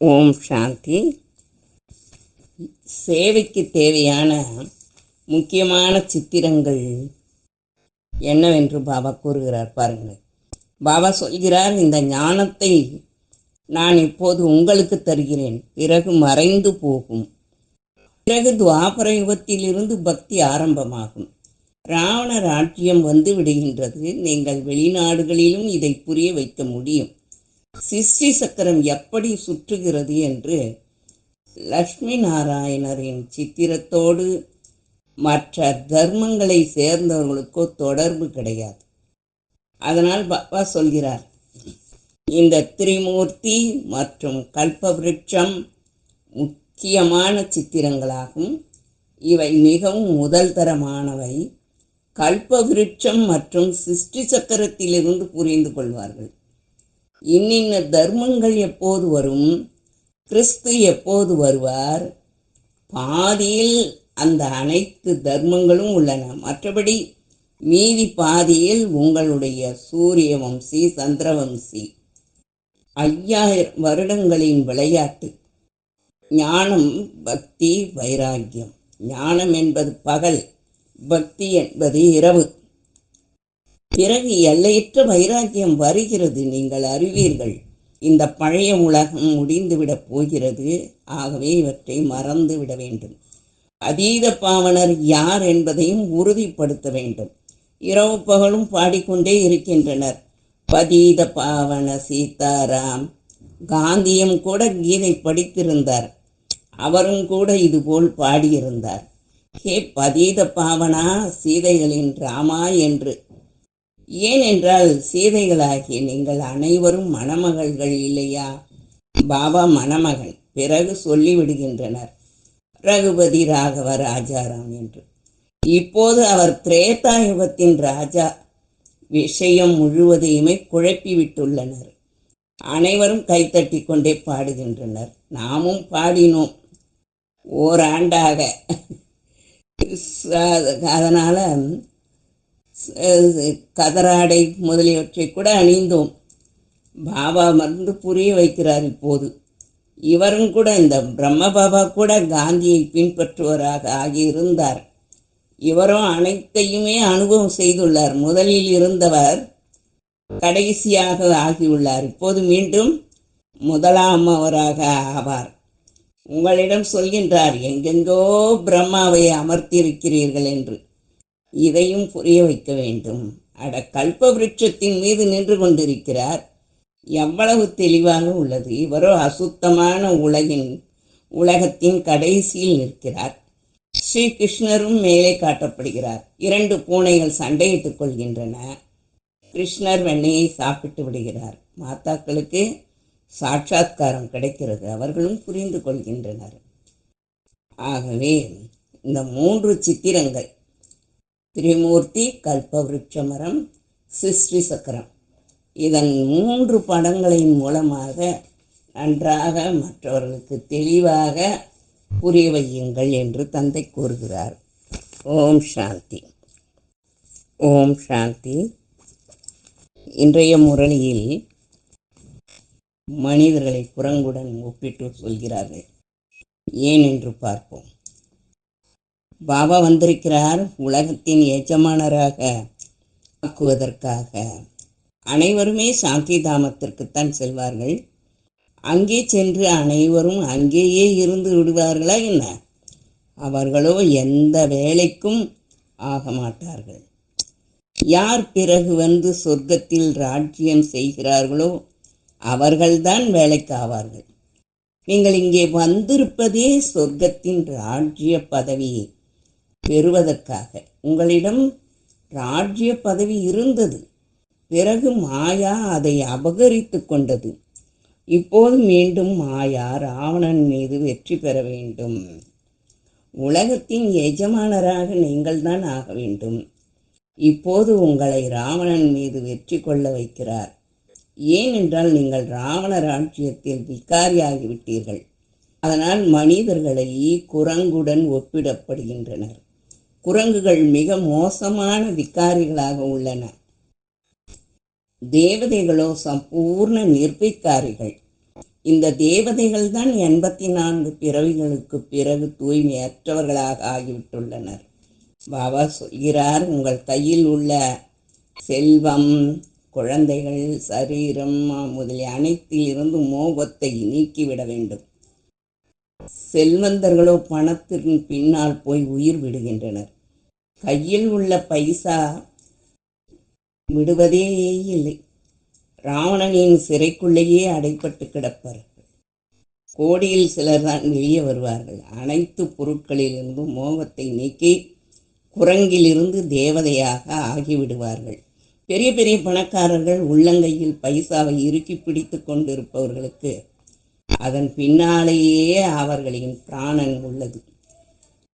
ஓம் சாந்தி. சேவைக்கு தேவையான முக்கியமான சித்திரங்கள் என்னவென்று பாபா கூறுகிறார் பாருங்கள் பாபா சொல்கிறார் இந்த ஞானத்தை நான் இப்போது உங்களுக்கு தருகிறேன். பிறகு மறைந்து போகும். பிறகு துவாபர யுகத்திலிருந்து பக்தி ஆரம்பமாகும். ராவண ராஜ்யம் வந்து விடுகின்றது. நீங்கள் வெளிநாடுகளிலும் இதை புரிய வைக்க முடியும். சிஷ்டி சக்கரம் எப்படி சுற்றுகிறது என்று லக்ஷ்மி நாராயணரின் சித்திரத்தோடு மற்ற தர்மங்களை சேர்ந்தவர்களுக்கோ தொடர்பு கிடையாது. அதனால் பாபா சொல்கிறார் இந்த திரிமூர்த்தி மற்றும் கல்பவிருட்சம் முக்கியமான சித்திரங்களாகும். இவை மிகவும் முதல் தரமானவை. கல்பவிருட்சம் மற்றும் சிருஷ்டி சக்கரத்திலிருந்து புரிந்து கொள்வார்கள். இன்னின்ன தர்மங்கள் எப்போது வரும்? கிறிஸ்து எப்போது வருவார்? பாதியில் அந்த அனைத்து தர்மங்களும் உள்ளன. மற்றபடி மீதி பாதியில் உங்களுடைய சூரிய வம்சி சந்திரவம்சி ஐயாயிரம் வருடங்களின் விளையாட்டு. ஞானம் பக்தி வைராக்கியம். ஞானம் என்பது பகல் பக்தி என்பது இரவு. பிறகு எல்லையற்ற வைராக்கியம் வருகிறது நீங்கள் அறிவீர்கள். இந்த பழைய உலகம் முடிந்துவிடப் போகிறது. ஆகவே இவற்றை மறந்து விட வேண்டும். அதீத பாவனர் யார் என்பதையும் உறுதிப்படுத்த வேண்டும். இரவு பகலும் பாடிக்கொண்டே இருக்கின்றனர். பதீத பாவன சீதாராம். காந்தியும் கூட கீதை படித்திருந்தார். அவரும் கூட இதுபோல் பாடியிருந்தார். ஹே பதீத பாவனா சீதைகளின் ராமா என்று ஏனென்றால் சீதைகளாகிய நீங்கள் அனைவரும் மணமகள்கள் இல்லையா? பாபா மணமகன் பிறகு சொல்லிவிடுகின்றனர். ரகுபதி ராகவ ராஜாராம் என்று. இப்போது அவர் திரேதா யுகத்தின் ராஜா. விஷயம் முழுவதையுமே குழப்பிவிட்டுள்ளனர். அனைவரும் கைத்தட்டி கொண்டே பாடுகின்றனர். நாமும் பாடினோம். ஓராண்டாக. அதனால் கதராடை முதலியவற்றை கூட அணிந்தோம். பாபா மருந்து புரிய வைக்கிறார் இப்போது. இவரும் கூட இந்த பிரம்ம பாபா கூட காந்தியை பின்பற்றுவராக ஆகியிருந்தார். இவரும் அனைத்தையுமே அனுபவம் செய்துள்ளார். முதலில் இருந்தவர் கடைசியாக ஆகியுள்ளார். இப்போது மீண்டும் முதலாமவராக ஆவார். உங்களிடம் சொல்கின்றார் எங்கெங்கோ பிரம்மாவை அமர்த்தியிருக்கிறீர்கள் என்று. இதையும் புரிய வைக்க வேண்டும். அட கல்ப விருட்சத்தின் மீது நின்று கொண்டிருக்கிறார். எவ்வளவு தெளிவாக உள்ளது. இவரோ அசுத்தமான உலகின் உலகத்தின் கடைசியில் நிற்கிறார். ஸ்ரீ கிருஷ்ணரும் மேலே காட்டப்படுகிறார். இரண்டு பூனைகள் சண்டையிட்டுக் கொள்கின்றன. கிருஷ்ணர் வெண்ணையை சாப்பிட்டு விடுகிறார். மாதாக்களுக்கு சாட்சாத்காரம் கிடைக்கிறது. அவர்களும் புரிந்து கொள்கின்றனர். ஆகவே இந்த மூன்று சித்திரங்கள் திரிமூர்த்தி கல்பவருட்சமரம் சிருஷ்டி சக்கரம் இதன் மூன்று படங்களின் மூலமாக நன்றாக மற்றவர்களுக்கு தெளிவாக புரிய வையுங்கள் என்று தந்தை கூறுகிறார். ஓம் சாந்தி. ஓம் சாந்தி. இன்றைய முரளியில் மனிதர்களை குரங்குடன் ஒப்பிட்டு சொல்கிறார்கள். ஏன் என்று பார்ப்போம். பாபா வந்திருக்கிறார் உலகத்தின் எஜமானராக ஆக்குவதற்காக. அனைவருமே சாந்தி தாமத்திற்குத்தான் செல்வார்கள். அங்கே சென்று அனைவரும் அங்கேயே இருந்து விடுவார்களா என்ன? அவர்களோ எந்த வேலைக்கும் ஆக மாட்டார்கள் யார் பிறகு வந்து சொர்க்கத்தில் ராஜ்யம் செய்கிறார்களோ அவர்கள்தான் வேலைக்கு ஆவார்கள் நீங்கள் இங்கே வந்திருப்பதே சொர்க்கத்தின் ராஜ்ய பதவி பெறுவதற்காக. உங்களிடம் ராஜ்ய பதவி இருந்தது. பிறகு மாயா அதை அபகரித்து கொண்டது. இப்போது மீண்டும் மாயா ராவணன் மீது வெற்றி பெற வேண்டும். உலகத்தின் எஜமானராக நீங்கள்தான் ஆக வேண்டும். இப்போது உங்களை ராவணன் மீது வெற்றி கொள்ள வைக்கிறார். ஏனென்றால் நீங்கள் ராவண ராஜ்யத்தில் விகாரியாகிவிட்டீர்கள். அதனால் மனிதர்களை குரங்குடன் ஒப்பிடப்படுகின்றனர். குரங்குகள் மிக மோசமான விக்காரிகளாக உள்ளன. தேவதைகளோ சம்பூர்ண நிர்பிக்காரிகள். இந்த தேவதைகள் தான் எண்பத்தி நான்கு பிறவிகளுக்கு பிறகு தூய்மையற்றவர்களாக ஆகிவிட்டுள்ளனர். பாபா சொல்கிறார் உங்கள் கையில் உள்ள செல்வம் குழந்தைகள் சரீரம் முதலிய அனைத்திலிருந்து மோகத்தை நீக்கிவிட வேண்டும். செல்வந்தர்களோ பணத்தின் பின்னால் போய் உயிர் விடுகின்றனர். கையில் உள்ள பைசா விடுவதே இல்லை. ராவணனின் சிறைக்குள்ளேயே அடைப்பட்டு கிடப்பார்கள் கோடியில் சிலர் தான் வெளியே வருவார்கள். அனைத்து பொருட்களிலிருந்தும் மோகத்தை நீக்கி குரங்கிலிருந்து தேவதையாக ஆகிவிடுவார்கள். பெரிய பெரிய பணக்காரர்கள் உள்ளங்கையில் பைசாவை இறுக்கி பிடித்து கொண்டிருப்பவர்களுக்கு அதன் பின்னாலேயே அவர்களின் பிராணன் உள்ளது.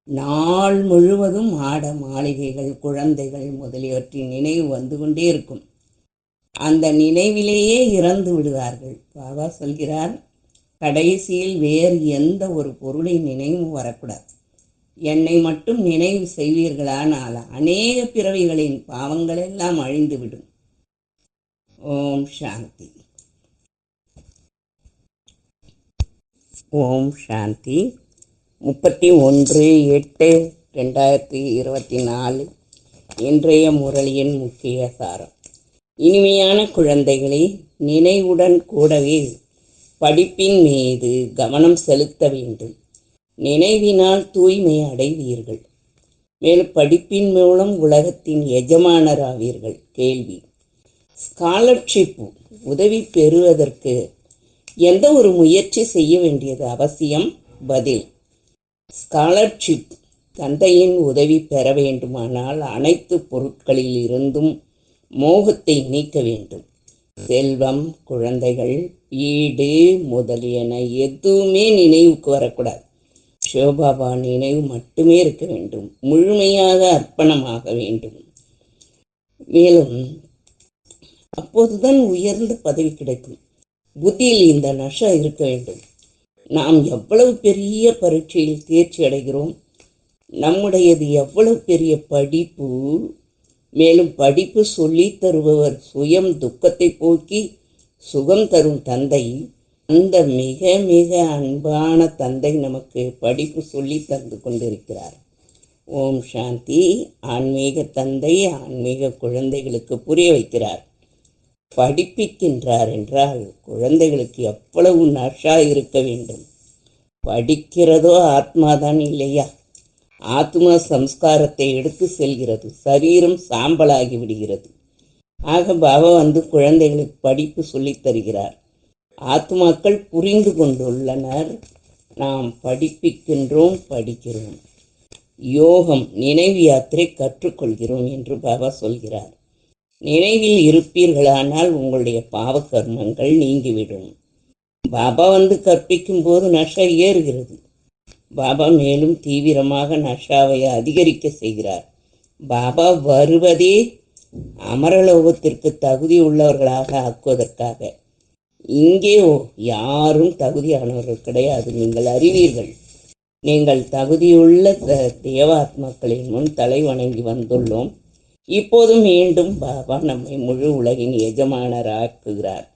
நாள் முழுவதும் ஆட மாளிகைகள் குழந்தைகள் முதலியவற்றின் நினைவு வந்து கொண்டே இருக்கும். அந்த நினைவிலேயே இறந்து விடுவார்கள். பாபா சொல்கிறார் கடைசியில் வேறு எந்த ஒரு பொருளின் நினைவும் வரக்கூடாது. என்னை மட்டும் நினைவு செய்வீர்களானால் அநேக பிறவிகளின் பாவங்கள் எல்லாம் அழிந்துவிடும். ஓம் சாந்தி. ஓம் சாந்தி. முப்பத்தி ஒன்று எட்டு ரெண்டாயிரத்தி இருபத்தி நாலு இன்றைய முரளியின் முக்கிய சாரம். இனிமையான குழந்தைகளை நினைவுடன் கூடவே படிப்பின் மீது கவனம் செலுத்த வேண்டும். நினைவினால் தூய்மை அடைவீர்கள். மேலும் படிப்பின் மூலம் உலகத்தின் எஜமானராவீர்கள். கேள்வி. ஸ்காலர்ஷிப் உதவி பெறுவதற்கு எந்த ஒரு முயற்சி செய்ய வேண்டியது அவசியம்? பதில். ஸ்காலர்ஷிப் தந்தையின் உதவி பெற வேண்டுமானால் அனைத்து பொருட்களில் இருந்தும் மோகத்தை நீக்க வேண்டும். செல்வம் குழந்தைகள் வீடு முதலியன எதுவுமே நினைவுக்கு வரக்கூடாது. சிவபாபா நினைவு மட்டுமே இருக்க வேண்டும். முழுமையாக அர்ப்பணமாக வேண்டும். மேலும் அப்போதுதான் உயர்ந்த பதவி கிடைக்கும். புத்தியில் இந்த நஷம் இருக்க வேண்டும். நாம் எவ்வளவு பெரிய பரீட்சையில் தேர்ச்சி அடைகிறோம் நம்முடையது எவ்வளவு பெரிய படிப்பு மேலும் படிப்பு சொல்லித் தருபவர் சுயம் துக்கத்தை போக்கி சுகம் தரும் தந்தை அந்த மிக மிக அன்பான தந்தை நமக்கு படிப்பு சொல்லி தந்து கொண்டிருக்கிறார். ஓம் சாந்தி. ஆன்மீக தந்தை ஆன்மீக குழந்தைகளுக்கு புரிய வைக்கிறார். படிப்பிக்கின்றார் என்றால் குழந்தைகளுக்கு எவ்வளவு நஷா இருக்க வேண்டும்? படிக்கிறதோ ஆத்மாதான் இல்லையா? ஆத்மா சம்ஸ்காரத்தை எடுத்து செல்கிறது. சரீரம் சாம்பலாகி விடுகிறது. ஆக பாபா வந்து குழந்தைகளுக்கு படிப்பு சொல்லித் தருகிறார். ஆத்மாக்கள் புரிந்து கொண்டுள்ளனர். நாம் படிப்பிக்கின்றோம் படிக்கிறோம். யோகம் நினைவு யாத்திரை கற்றுக்கொள்கிறோம் என்று பாபா சொல்கிறார். நினைவில் இருப்பீர்களானால் உங்களுடைய பாவ கர்மங்கள் நீங்கிவிடும். பாபா வந்து கற்பிக்கும் போது நஷா ஏறுகிறது. பாபா மேலும் தீவிரமாக நஷாவை அதிகரிக்க செய்கிறார். பாபா வருவதே அமரலோகத்திற்கு தகுதி உள்ளவர்களாக ஆக்குவதற்காக. இங்கே யாரும் தகுதியானவர்கள் கிடையாது. நீங்கள் அறிவீர்கள். நீங்கள் தகுதியுள்ள த- தேவாத்மாக்களின் முன் தலை வணங்கி வந்துள்ளோம். இப்போது மீண்டும் பாபா நம்மை முழு உலகின் எஜமானராக்குகிறார்.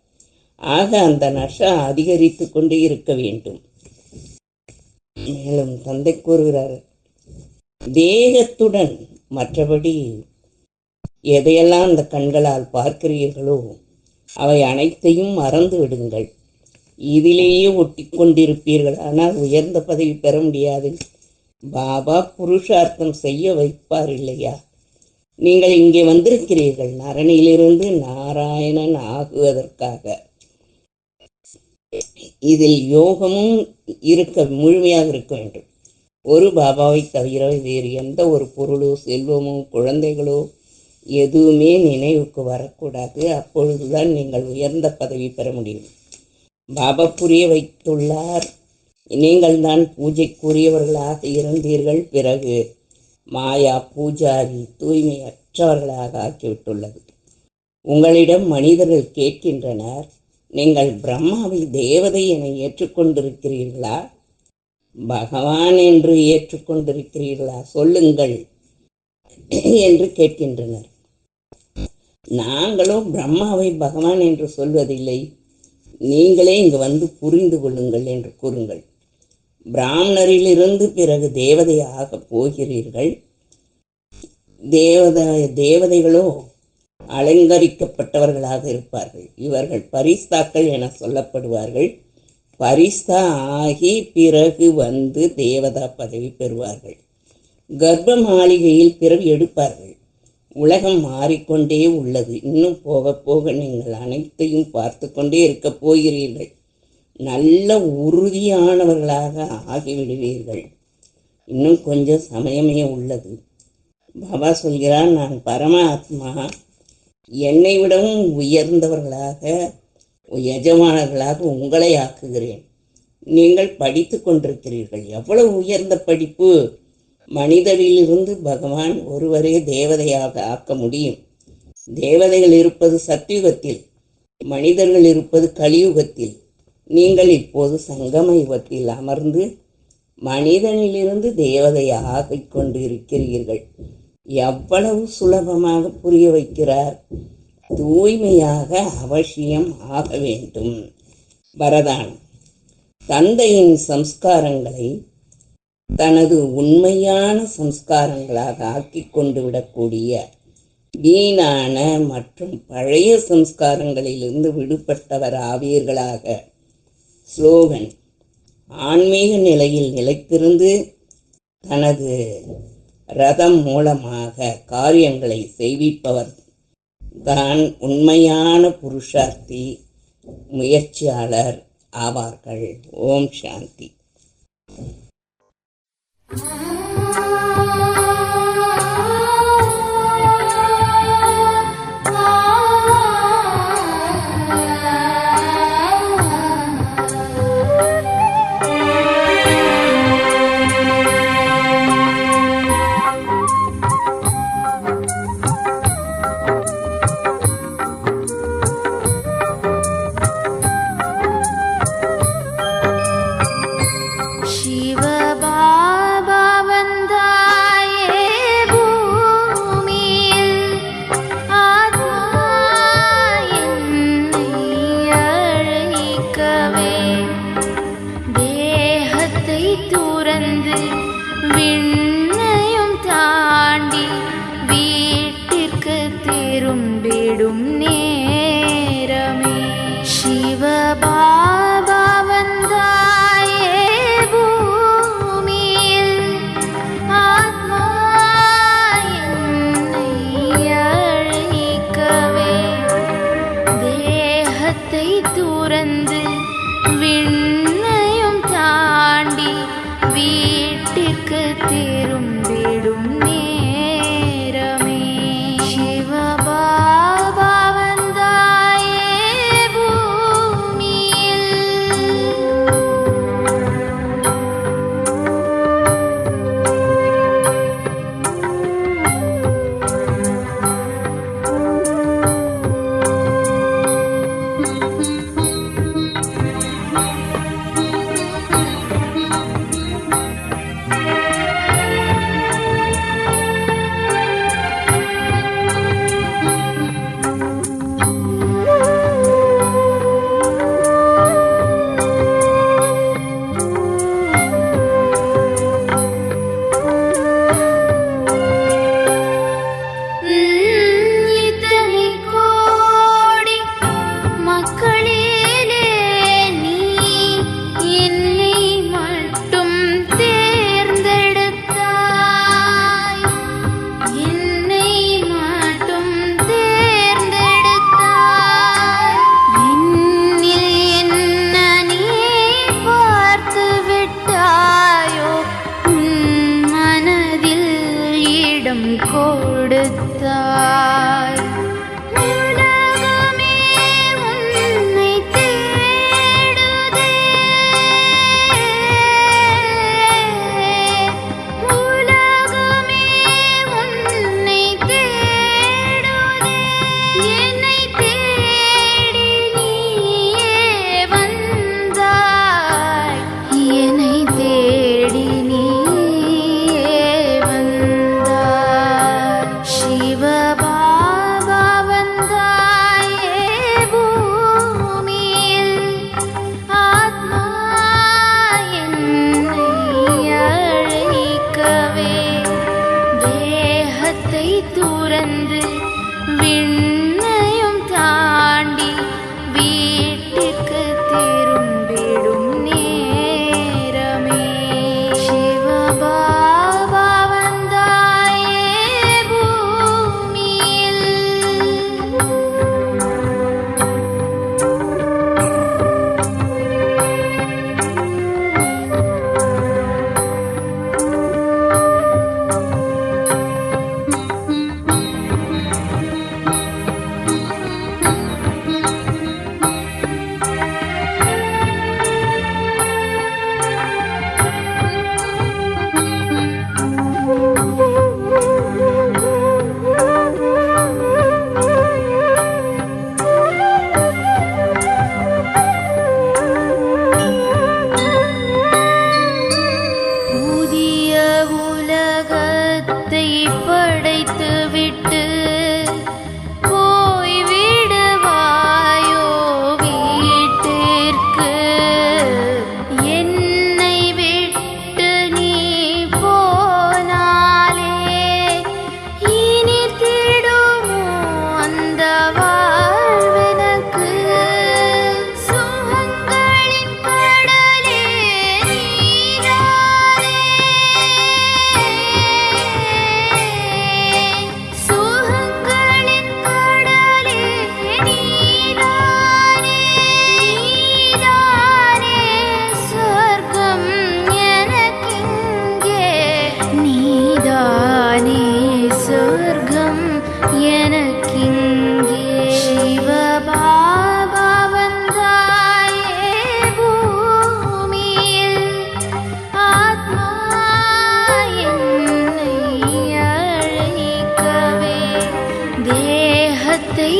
ஆக அந்த நஷா அதிகரித்து கொண்டு இருக்க வேண்டும். மேலும் தந்தை கூறுகிறார் தேகத்துடன் மற்றபடி எதையெல்லாம் அந்த கண்களால் பார்க்கிறீர்களோ அவை அனைத்தையும் மறந்து விடுங்கள். இதிலேயே ஒட்டி கொண்டிருப்பீர்கள். ஆனால் உயர்ந்த பதவி பெற முடியாது. பாபா புருஷார்த்தம் செய்ய வைப்பார் இல்லையா? நீங்கள் இங்கே வந்திருக்கிறீர்கள். நரணியிலிருந்து நாராயணன் ஆகுவதற்காக. இதில் யோகமும் இருக்க முழுமையாக இருக்க வேண்டும். ஒரு பாபாவை தவிர வேறு எந்த ஒரு பொருளோ செல்வமோ குழந்தைகளோ எதுவுமே நினைவுக்கு வரக்கூடாது. அப்பொழுதுதான் நீங்கள் உயர்ந்த பதவி பெற முடியும். பாபா புரிய வைத்துள்ளார். நீங்கள் தான் பூஜைக்குரியவர்களாக இருந்தீர்கள். பிறகு மாயா பூஜாரி தூய்மையற்றவர்களாக ஆக்கிவிட்டுள்ளது. உங்களிடம் மனிதர்கள் கேட்கின்றனர் நீங்கள் பிரம்மாவை தேவதை என ஏற்றுக்கொண்டிருக்கிறீர்களா? பகவான் என்று ஏற்றுக்கொண்டிருக்கிறீர்களா? சொல்லுங்கள் என்று கேட்கின்றனர். நாங்களும் பிரம்மாவை பகவான் என்று சொல்வதில்லை. நீங்களே இங்கு வந்து புரிந்து கொள்ளுங்கள் என்று கூறுங்கள். பிராமணரிலிருந்து பிறகு தேவதையாக போகிறீர்கள். தேவத தேவதைகளோ அலங்கரிக்கப்பட்டவர்களாக இருப்பார்கள். இவர்கள் பரிஸ்தாக்கள் என சொல்லப்படுவார்கள். பரிஸ்தா ஆகி பிறகு வந்து தேவதா பதவி பெறுவார்கள். கர்ப்ப மாளிகையில் பிறகு எடுப்பார்கள். உலகம் மாறிக்கொண்டே உள்ளது. இன்னும் போக போக நீங்கள் அனைத்தையும் பார்த்து கொண்டே இருக்கப் போகிறீர்கள். நல்ல உறுதியானவர்களாக ஆகிவிடுவீர்கள். இன்னும் கொஞ்சம் சமயமே உள்ளது. பாபா சொல்கிறார் நான் பரம ஆத்மா என்னை விடவும் உயர்ந்தவர்களாக எஜமானர்களாக உங்களை ஆக்குகிறேன். நீங்கள் படித்து கொண்டிருக்கிறீர்கள். எவ்வளவு உயர்ந்த படிப்பு? மனிதரிலிருந்து பகவான் ஒருவரே தேவதையாக ஆக்க முடியும். தேவதைகள் இருப்பது சத்தியுகத்தில் மனிதர்கள் இருப்பது கலியுகத்தில். நீங்கள் இப்போது சங்கம யுகத்தில் அமர்ந்து மனிதனிலிருந்து தேவதையை கொண்டு இருக்கிறீர்கள் எவ்வளவு சுலபமாக புரிய வைக்கிறார். தூய்மையாக அவசியம் ஆக வேண்டும். வரதான் தந்தையின் சம்ஸ்காரங்களை தனது உண்மையான சம்ஸ்காரங்களாக ஆக்கிக் கொண்டு விடக்கூடிய வீணான மற்றும் பழைய சம்ஸ்காரங்களிலிருந்து விடுபட்டவர் ஆவீர்களாக. ஸ்லோகன். ஆன்மீக நிலையில் நிலைத்திருந்து தனது ரதம் மூலமாக காரியங்களை செய்விப்பவர் தான் உண்மையான புருஷார்த்தி முயற்சியாளர் ஆவார்கள். ஓம் சாந்தி. तुमने கொடுத்தாய்.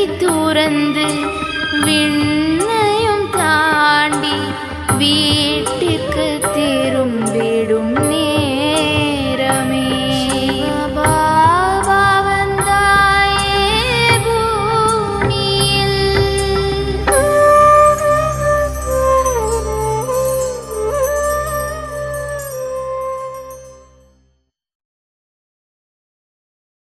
துறந்து விண்ணையும்